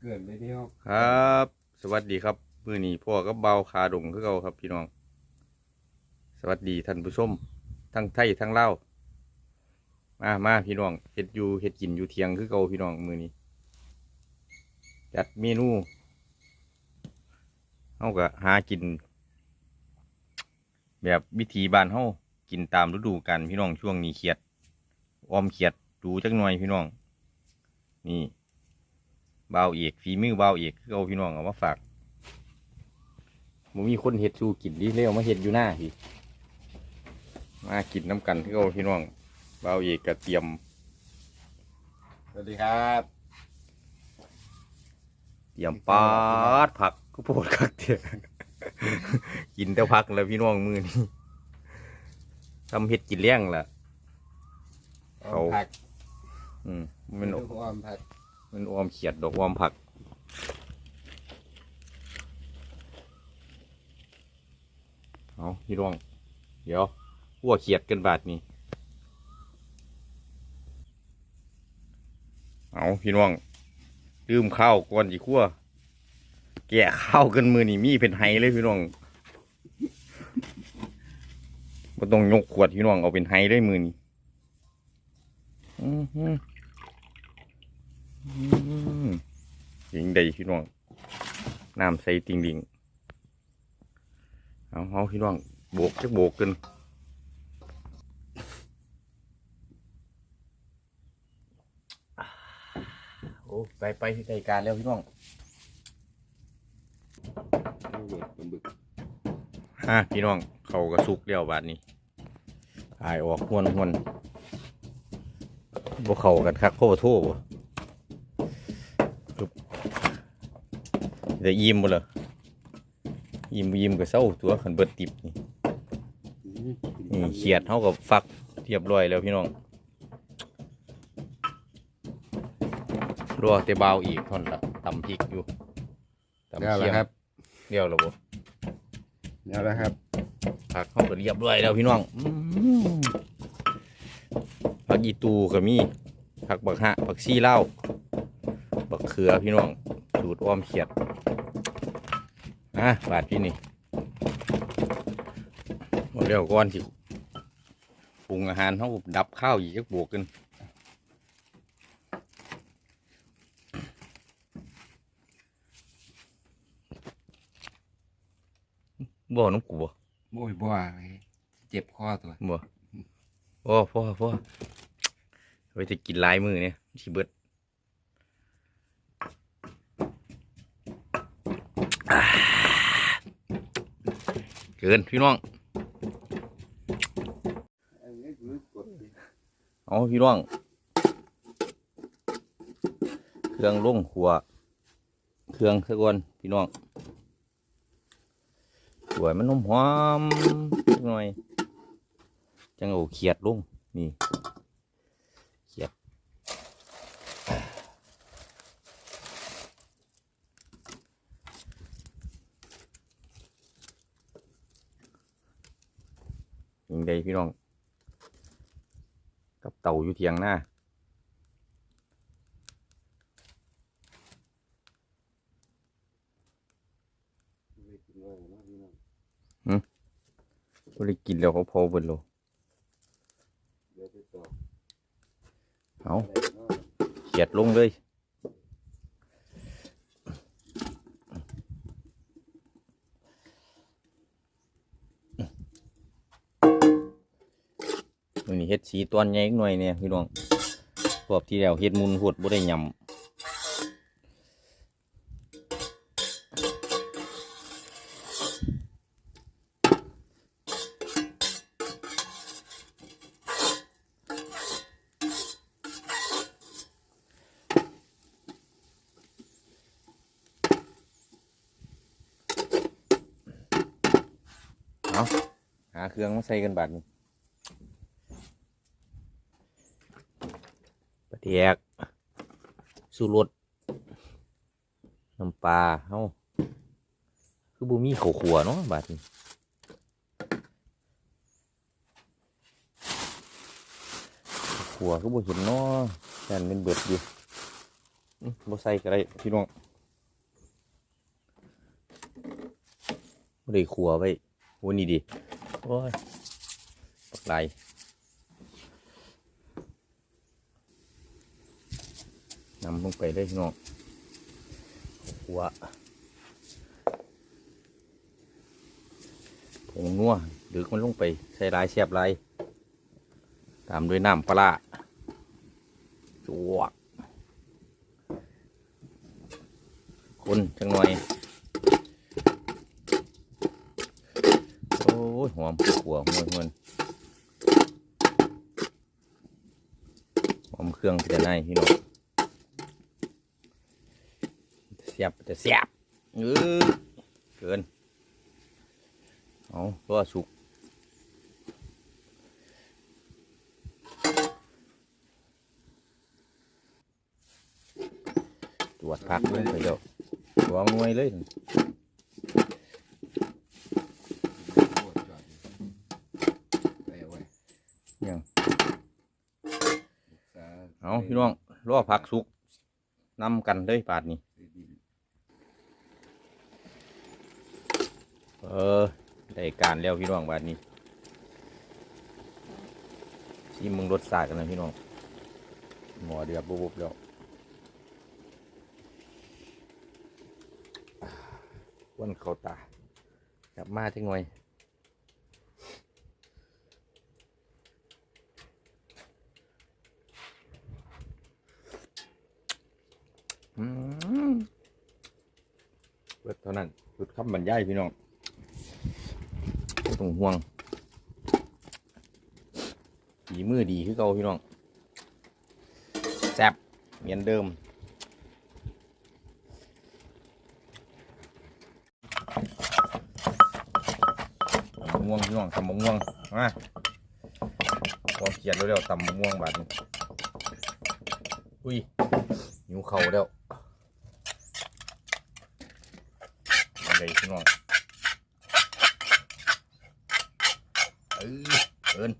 เกิดเลยที่เขาครับ สวัสดีครับมือนี้พ่อก็เบาคาดงคือเก่าครับพี่น้อง สวัสดีท่านผู้ชมทั้งไทยทั้งเล่าวมามาพี่น้องเฮ็ดอยู่เฮ็ดกินอยู่เทียงคือเก่าพี่น้องมือนี้จัดเมนูเฮาก็หากิน แบบวิธีบ้านเฮากินตามฤดูกาลพี่น้องช่วงนี้เขียดออมเขียดดูจักหน่อยพี่น้อง นี่ บ่าวเอกฝีมือบ่าวเอกคือเอาพี่น้องเอามาฝากมันมีคนเห็ดชูกินดิเลยเอามาเห็ดอยู่หน้าพี่มากินน้ำกันคือเอาพี่น้องบ่าวเอกก็เตรียม สวัสดีครับเตรียมปาดผักก็โปรดคักเถอะกินแต่ผักแล้วพี่น้องมือนี้ทำเห็ดกินเลี้ยงล่ะออมผักอืมมันดูออมผัก มันออมเขียดดอกออมผัก เอาพี่น้องเดี๋ยวหัวเขียดกันบาทนี้ เอาพี่น้องลืมข้าวก่อนจีขั้วแกะข้าวกันมือนี่มีเป็นไฮเลยพี่น้องบ่ต้องยกขวดพี่น้องเอาเป็นไฮเลยมือนี่อือ ยิงใดพี่น้องน้ำใส่ติงดิงเอาเอาพี่น้องโบกจะโบกกันโอ้ไปไปที่ใจการแล้วพี่น้องดูเบิกบึกฮะพี่น้องเขากระสุกแล้วบาดนี้อายออกหวนหวนบ่เข้ากันคักโคตรโทษบ่ปึ๊บ เดี๋ยวยิ้มบ่เลยยิ้มบ่ยิ้มก็เศร้าตัวขันเบิดติบนี่นี่เขียดเท่ากับฟักเรียบร้อยแล้วพี่น้องรอแต่เบาวอีกท่อนละตำพริกอยู่ตำเดี๋ยวเคีแล้ยวงครับ เดียวแล้วบ่เดี๋ยวแล้วครับผักเขาก็เรียบร้อยแล้วพี่น้องอื้อหือผักอีตูก็มีผักบักฮะผักซี่เล่าวบักเขือพี่น้องสูตรอ้อมเขียด อะบาดพี่นี่หมดแล้วก่อนสิปรุงอาหารเขาดับข้าวอีกจักบวกกันบ่น้ำกูบ่โอ้ยบัวเจ็บคอตัวบ่โอ้พ่อพ่อไว้จะกินหลายมือเนี่ยสิเบิดอ่าเกินพี่น้องเอาพี่น้อง เครื่องลงหัว เครื่องสะกอนพี่น้องสวยมันนมหอมจักหน่อย จังเอาเขียดลงนี่เขียด ยิงใดพี่น้อง กับเต่าอยู่เทียงหน้าก็เลยกินแล้วเขาพอเบิดโลเอาเขียดลงเลย เฮ็ดสีตอนใหญ่หน่อยเนี่ยพี่น้องรอบที่แล้วเฮ็ดมุนหดบ่ได้ยำเอาหาเครื่องมาใส่กันบาดนี้ กสูรสน้ำปลาเฮ้าคือบูมีขาขัวเนาะบาทนี้ขัวคือบูเห็นเนาะแน่นเป็นเบิดอยู่บูใส่กระไรพี่น้องบูได้ขัวไว้วันนี้ดิโอ้ยปักไหล นำลงไปเลยพี่น้องขัวผงนัวดึกมันลงไปใส่ลายเสียบลายตามด้วยน้ำปลาจวก คนจังหน่อยโอ้ยหอมขัวมันมันหอมเครื่องจะไหนพี่น้องเสีย บจะเสียบเออเกินเอาตัวสุกตรวจพักลงไปแล้ววางหน่วยเลยเอาไว้ยังเอาพี่น้องรอพักสุกนำกันเลยปาดนี้ ซื้อดิน เออ ได้การแล้วพี่น้องบาดนี้ชิมมึงรสชาติกันนะพี่น้อง หมอเดือดบุบๆแล้วอ่าวันเขาตา กลับมาจังหน่อยอืมเบิดเท่านั้นเบิดคำบรรยายพี่น้อง ต้องห่วงฝีมือดีคือเก่าพี่น้องแซ่บเหมือนเดิมม่วงพี่น้องตำม่วงมาพอเขียนเร็วๆตำม่วงบาดนี้อุ้ยหิวเข่าแล้วอะไรพี่น้อง ออเอิน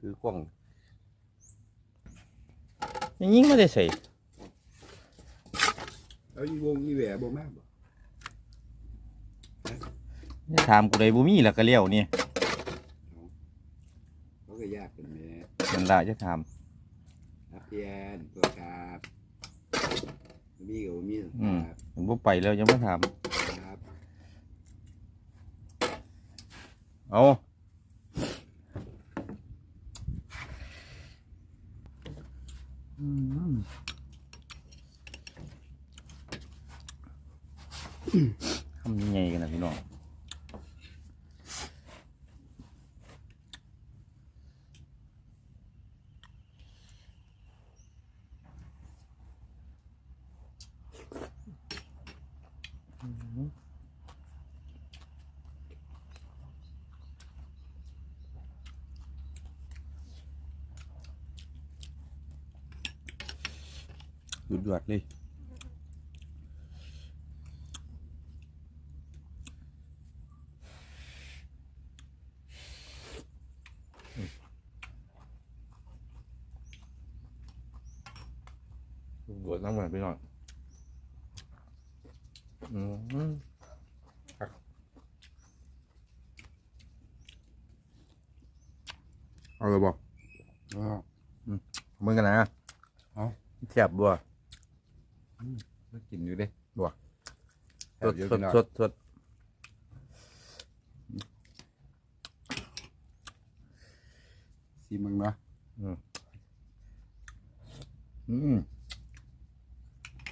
คือกล้องยังยิงไม่ได้ใส่เอาอีวงอีแหวบ่มากบ่นี่ถามกูได้บ่มีแล้วก็เลี้ยวนี่เขาก็ยากกันแหม่นั่นล่ะจะถาม ครับเพียนตัวครับ มีกับบ่มีอืม ครับผมบ่ไปแล้วยังไม่ถาม ครับเอาทำยังไงกันนะพี่น้อง หยุดหยอดเลยบวชน้ำมันไปหน่อยอืมครับเอาเลยบอกก็มึงกันนะเอาเทียบบัว ก็กินอยู่เด้บัวแซ่สบดอยู่สพี่ดน้องสดสดซีมึงเนาะอืม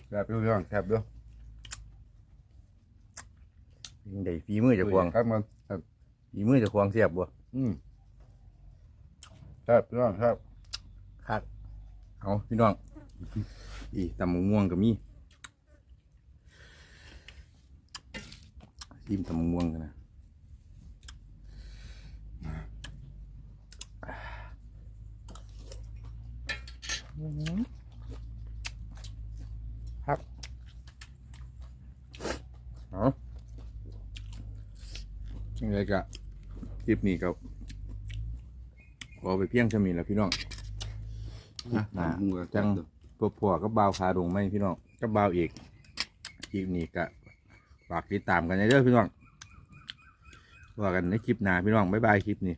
แซ่บอยู่พี่น้องแซ่บด้วยยังได้ฝีมือจะควงครับมันครับ ฝีมือจะควงเสียบบัวอืมแซ่บพี่น้องแซ่บ ครับเอาพี่น้อง อีตำมะม่วงก็มีชิมตำมะม่วงกันนะครับเอายังไงกะคลิปนี้ก็ขอไปเพียงเท่านี้แหล้วพี่น้องนะนะหมูกับจัง พวกพวกก็บ่าวคาดงไหมพี่น้องก็บ่าวเอกคลิปนี้ก็ฝากติดตามกันเด้อพี่น้องว่ากันในคลิปหน้าพี่น้องบ๊ายบายคลิปนี้